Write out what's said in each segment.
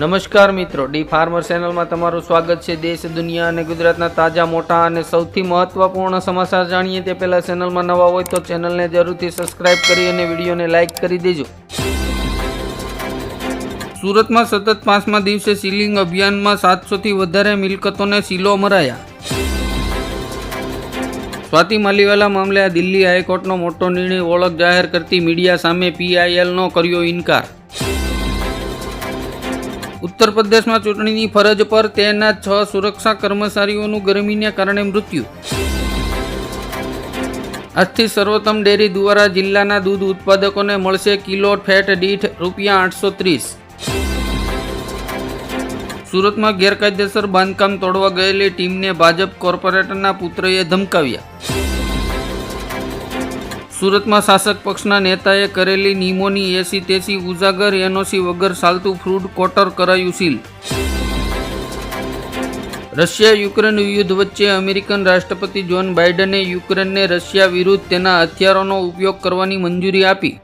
નમસ્કાર મિત્રો, D farmer ચેનલમાં તમારું સ્વાગત છે. દેશ, દુનિયા અને ગુજરાતના તાજા, મોટા અને સૌથી મહત્વપૂર્ણ સમાચાર જાણીએ તે પહેલાં ચેનલમાં નવા હોય તો ચેનલને જરૂરથી સબસ્ક્રાઇબ કરી અને વિડીયોને લાઇક કરી દેજો. સુરતમાં સતત પાંચમા દિવસે સીલિંગ અભિયાનમાં સાતસોથી વધારે મિલકતોને સીલો મરાયા. સ્વાતિ માલીવાલા મામલે આ દિલ્હી હાઈકોર્ટનો મોટો નિર્ણય ઓળખ જાહેર કરતી મીડિયા સામે પીઆઈએલનો કર્યો ઇનકાર. ઉત્તર પ્રદેશમાં ચૂંટણીની ફરજ પર તેના છ સુરક્ષા કર્મચારીઓનું ગરમીને કારણે મૃત્યુ. આજથી સર્વોત્તમ ડેરી દ્વારા જિલ્લાના દૂધ ઉત્પાદકોને મળશે કિલો ફેટ દીઠ રૂપિયા આઠસો ત્રીસ. સુરતમાં ગેરકાયદેસર બાંધકામ તોડવા ગયેલી ટીમને ભાજપ કોર્પોરેટરના પુત્રએ ધમકાવ્યા. સુરતમાં શાસક પક્ષના નેતાએ કરેલી નિમોની એસી તેસી ઉજાગર, એનઓસી વગર ચાલતું ફ્રૂડ કોટર કરાયું સીલ. રશિયા યુક્રેન યુદ્ધ વચ્ચે અમેરિકન રાષ્ટ્રપતિ જોન બાઇડને યુક્રેનને રશિયા વિરુદ્ધ તેના હથિયારોનો ઉપયોગ કરવાની મંજૂરી આપી.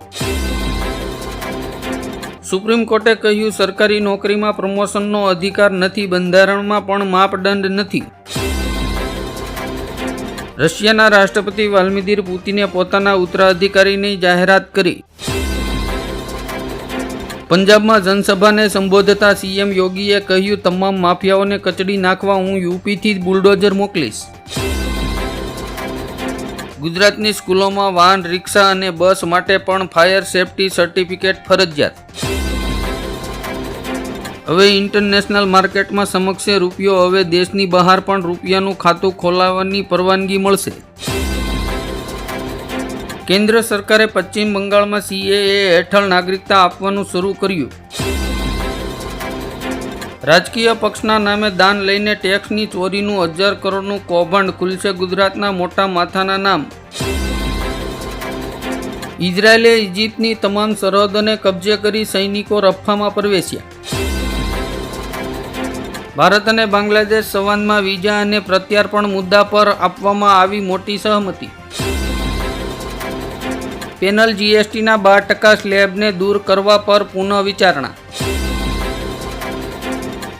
સુપ્રીમ કોર્ટે કહ્યું, સરકારી નોકરીમાં પ્રમોશનનો અધિકાર નથી, બંધારણમાં પણ માપદંડ નથી. રશિયાના રાષ્ટ્રપતિ વાલ્મીદીર પુતિને પોતાના ઉત્તરાધિકારીની જાહેરાત કરી. પંજાબમાં જનસભાને સંબોધતા સીએમ યોગીએ કહ્યું, તમામ માફિયાઓને કચડી નાખવા હું યુપીથી બુલડોઝર મોકલીશ. ગુજરાતની સ્કૂલોમાં વાહન, રિક્ષા અને બસ માટે પણ ફાયર સેફટી સર્ટિફિકેટ ફરજિયાત. હવે ઇન્ટરનેશનલ માર્કેટમાં સમક્ષ રૂપિયો હવે દેશની બહાર પણ રૂપિયાનું ખાતું ખોલાવવાની પરવાનગી મળશે. કેન્દ્ર સરકારે પશ્ચિમ બંગાળમાં સીએએ હેઠળ નાગરિકતા આપવાનું શરૂ કર્યું. રાજકીય પક્ષના નામે દાન લઈને ટેક્સની ચોરીનું હજાર કરોડનું કૌભાંડ ખુલશે ગુજરાતના મોટા માથાના નામ. ઇઝરાયેલે ઇજિપ્તની તમામ સરહદોને કબજે કરી સૈનિકો રફામાં પ્રવેશ્યા. ભારત અને બાંગ્લાદેશ સંવાદમાં વિઝા અને પ્રત્યાર્પણ મુદ્દા પર આપવામાં આવી મોટી સહમતિ. પેનલ જીએસટીના બાર ટકા સ્લેબને દૂર કરવા પર પુનઃ વિચારણા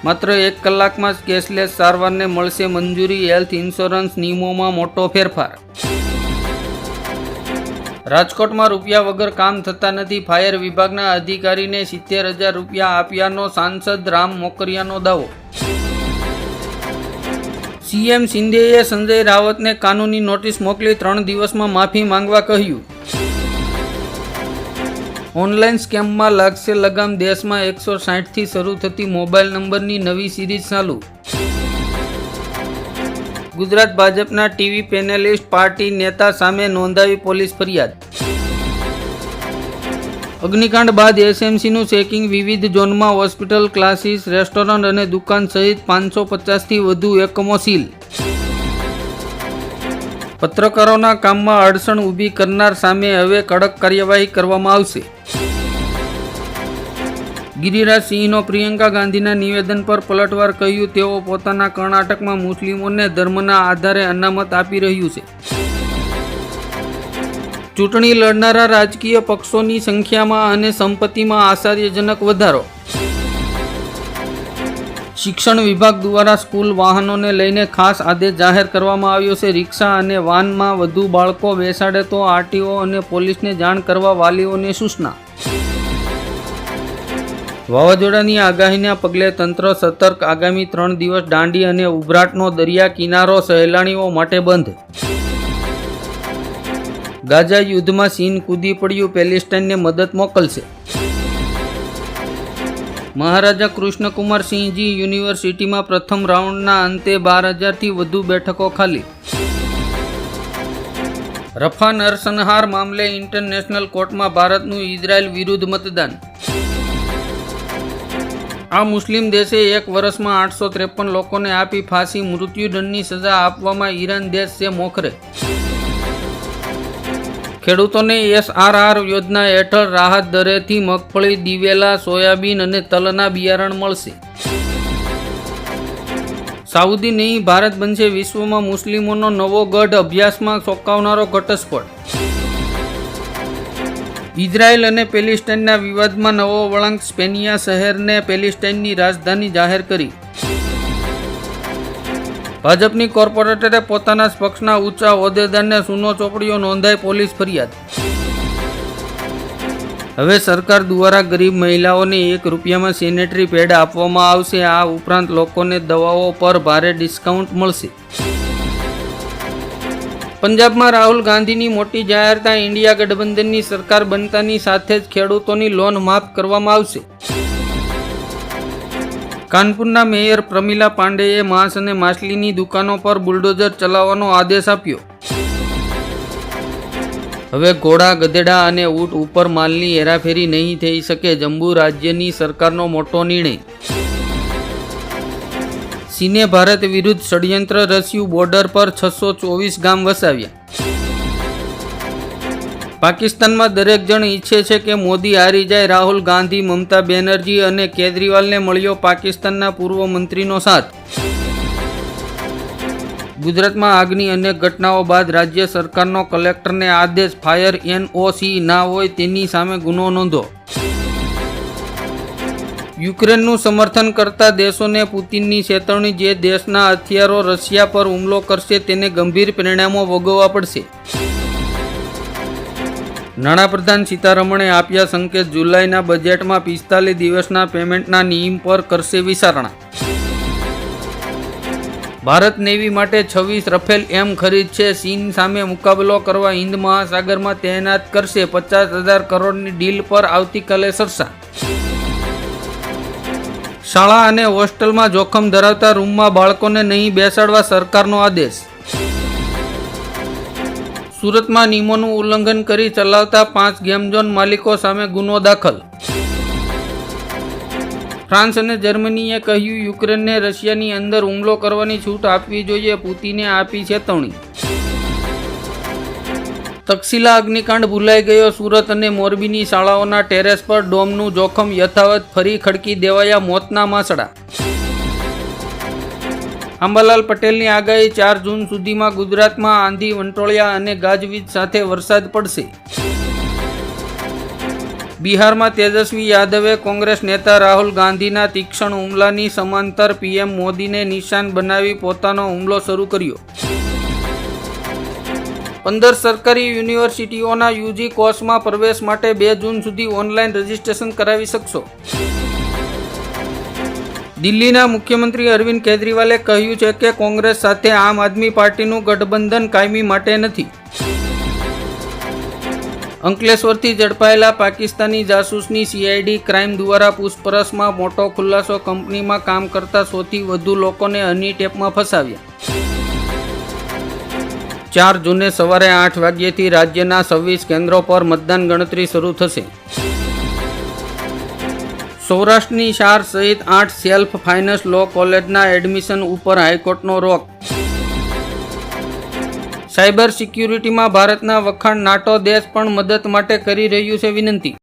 માત્ર એક કલાકમાં કેશલેસ સારવારને મળશે મંજૂરી, હેલ્થ ઇન્સ્યોરન્સ નિયમોમાં મોટો ફેરફાર. રાજકોટમાં રૂપિયા વગર કામ થતા નથી. ફાયર વિભાગના અધિકારીને સિત્તેર હજાર રૂપિયા આપ્યાનો સાંસદ રામ મોકરિયાનો દાવો. સીએમ શિંદેએ સંજય રાવતને કાનૂની નોટિસ મોકલી ત્રણ દિવસમાં માફી માંગવા કહ્યું. ઓનલાઈન સ્કેમમાં લાગશે લગામ. દેશમાં એકસો સાઠથી શરૂ થતી મોબાઈલ નંબરની નવી સિરીઝ ચાલુ. ગુજરાત ભાજપના ટીવી પેનલિસ્ટ પાર્ટી નેતા સામે નોંધાવી પોલીસ ફરિયાદ. અગ્નિકાંડ બાદ એસએમસીનું ચેકિંગ વિવિધ ઝોનમાં હોસ્પિટલ, ક્લાસીસ, રેસ્ટોરન્ટ અને દુકાન સહિત પાંચસો પચાસથી વધુ એકમો સીલ. પત્રકારોના કામમાં અડચણ ઊભી કરનાર સામે હવે કડક કાર્યવાહી કરવામાં આવશે. ગિરિરાજ સિંહનો પ્રિયંકા ગાંધીના નિવેદન પર પલટવાર કહ્યું, તેઓ પોતાના કર્ણાટકમાં મુસ્લિમોને ધર્મના આધારે અનામત આપી રહ્યું છે. ચૂંટણી લડનારા રાજકીય પક્ષોની સંખ્યામાં અને સંપત્તિમાં આશ્ચર્યજનક વધારો. શિક્ષણ વિભાગ દ્વારા સ્કૂલ વાહનોને લઈને ખાસ આદેશ જાહેર કરવામાં આવ્યો છે. રિક્ષા અને વાનમાં વધુ બાળકો બેસાડે તો આરટીઓ અને પોલીસને જાણ કરવા વાલીઓને સૂચના. વાવાઝોડાની આગાહીના પગલે તંત્ર સતર્ક આગામી ત્રણ દિવસ દાંડી અને ઉભરાટનો દરિયા કિનારો સહેલાણીઓ માટે બંધ. ગાઝા યુદ્ધમાં ચીન કૂદી પડ્યું પેલેસ્ટાઈનને મદદ મોકલશે. મહારાજા કૃષ્ણકુમાર સિંહજી યુનિવર્સિટીમાં પ્રથમ રાઉન્ડના અંતે બાર હજારથી વધુ બેઠકો ખાલી. રફા નરસંહાર મામલે ઇન્ટરનેશનલ કોર્ટમાં ભારતનું ઇઝરાયલ વિરુદ્ધ મતદાન. આ મુસ્લિમ દેશે એક વર્ષમાં આઠસો ત્રેપન લોકોને આપી ફાંસી, મૃત્યુદંડની સજા આપવામાં ઈરાન દેશ છે મોખરે. ખેડૂતોને એસઆરઆર યોજના હેઠળ રાહત દરેથી મગફળી, દિવેલા, સોયાબીન અને તલના બિયારણ મળશે. સાઉદી નહીં, ભારત બનશે વિશ્વમાં મુસ્લિમોનો નવો ગઢ, અભ્યાસમાં ચોંકાવનારો ઘટસ્ફોટ. ઇઝરાયલ અને પેલેસ્ટાઇનના વિવાદમાં નવો વળાંક સ્પેનિયા શહેરને પેલેસ્ટાઇનની રાજધાની જાહેર કરી. ભાજપની કોર્પોરેટરે પોતાના પક્ષના ઊંચા હોદ્દેદારને સૂનો ચોપડીઓ નોંધાઈ પોલીસ ફરિયાદ. હવે સરકાર દ્વારા ગરીબ મહિલાઓને એક રૂપિયામાં સેનેટરી પેડ આપવામાં આવશે. આ ઉપરાંત લોકોને દવાઓ પર ભારે ડિસ્કાઉન્ટ મળશે. પંજાબમાં રાહુલ ગાંધીની મોટી જાહેરતા ઇન્ડિયા ગઠબંધનની સરકાર બનતાની સાથે જ ખેડૂતોની લોન માફ કરવામાં આવશે. કાનપુરના મેયર પ્રમિલા પાંડેએ માંસ અને માછલીની દુકાનો પર બુલડોઝર ચલાવવાનો આદેશ આપ્યો. હવે ઘોડા, ગધેડા અને ઊંટ ઉપર માલની હેરાફેરી નહીં થઈ શકે જમ્મુ રાજ્યની સરકારનો મોટો નિર્ણય. ચીને ભારત વિરુદ્ધ ષડયંત્ર રચ્યું બોર્ડર પર છસો ચોવીસ ગામ વસાવ્યા. પાકિસ્તાનમાં દરેક જણ ઈચ્છે છે કે મોદી હારી જાય રાહુલ ગાંધી, મમતા બેનર્જી અને કેજરીવાલને મળ્યો પાકિસ્તાનના પૂર્વ મંત્રીનો સાથ. ગુજરાતમાં આગની અનેક ઘટનાઓ બાદ રાજ્ય સરકારનો કલેક્ટરને આદેશ, ફાયર એનઓસી ના હોય તેની સામે ગુનો નોંધો. યુક્રેનનું સમર્થન કરતા દેશોને પુતિનની ચેતવણી જે દેશના હથિયારો રશિયા પર હુમલો કરશે તેને ગંભીર પરિણામો ભોગવવા પડશે. નાણાપ્રધાન સીતારમણે આપ્યા સંકેત જુલાઈના બજેટમાં પિસ્તાલીસ દિવસના પેમેન્ટના નિયમ પર કરશે વિચારણા. ભારત નેવી માટે છવ્વીસ રફેલ એમ ખરીદ છે. ચીન સામે મુકાબલો કરવા હિન્દ મહાસાગરમાં તૈનાત કરશે. પચાસ હજાર કરોડની ડીલ પર આવતીકાલે ચર્ચા શાળા અને હોસ્ટેલમાં જોખમ ધરાવતા રૂમમાં બાળકોને નહીં બેસાડવા સરકારનો આદેશ. સુરતમાં નિયમોનું ઉલ્લંઘન કરી ચલાવતા પાંચ ગેમ ઝોન માલિકો સામે ગુનો દાખલ. ફ્રાન્સ અને જર્મનીએ કહ્યું, યુક્રેનને રશિયાની અંદર હુમલો કરવાની છૂટ આપવી જોઈએ, પુતિને આપી ચેતવણી તક્ષિલા અગ્નિકાંડ ભૂલાઈ ગયો. સુરત અને મોરબીની શાળાઓના ટેરેસ પર ડોમનું જોખમ યથાવત ફરી ખડકી દેવાયા મોતના માસડા અંબાલાલ પટેલની આગાહી ચાર જૂન સુધીમાં ગુજરાતમાં આંધી, વંટોળિયા અને ગાજવીજ સાથે વરસાદ પડશે. બિહારમાં તેજસ્વી યાદવે કોંગ્રેસ નેતા રાહુલ ગાંધીના તીક્ષ્ણ હુમલાની સમાંતર પીએમ મોદીને નિશાન બનાવી પોતાનો હુમલો શરૂ કર્યો. પંદર સરકારી યુનિવર્સિટીઓના યુજી કોર્સમાં પ્રવેશ માટે બે જૂન સુધી ઓનલાઈન રજીસ્ટ્રેશન કરાવી શકશો. દિલ્હીના મુખ્યમંત્રી અરવિંદ કેજરીવાલે કહ્યું છે કે કોંગ્રેસ સાથે આમ આદમી પાર્ટીનું ગઠબંધન કાયમી માટે નથી. અંકલેશ્વરથી ઝડપાયેલા પાકિસ્તાની જાસૂસની સીઆઈડી ક્રાઇમ દ્વારા પૂછપરછમાં મોટો ખુલાસો કંપનીમાં કામ કરતા સૌથી વધુ લોકોને હની ટેપમાં ફસાવ્યા. ચાર જૂને સવારે આઠ વાગ્યેથી રાજ્યના છવ્વીસ કેન્દ્રો પર મતદાન ગણતરી શરૂ થશે. સૌરાષ્ટ્રની શાર સહિત આઠ સેલ્ફ ફાઇનાન્સ લો કોલેજના એડમિશન ઉપર હાઈકોર્ટનો રોક. સાયબર સિક્યુરિટીમાં ભારતના વખાણ નાટો દેશ પણ મદદ માટે કરી રહ્યું છે વિનંતી.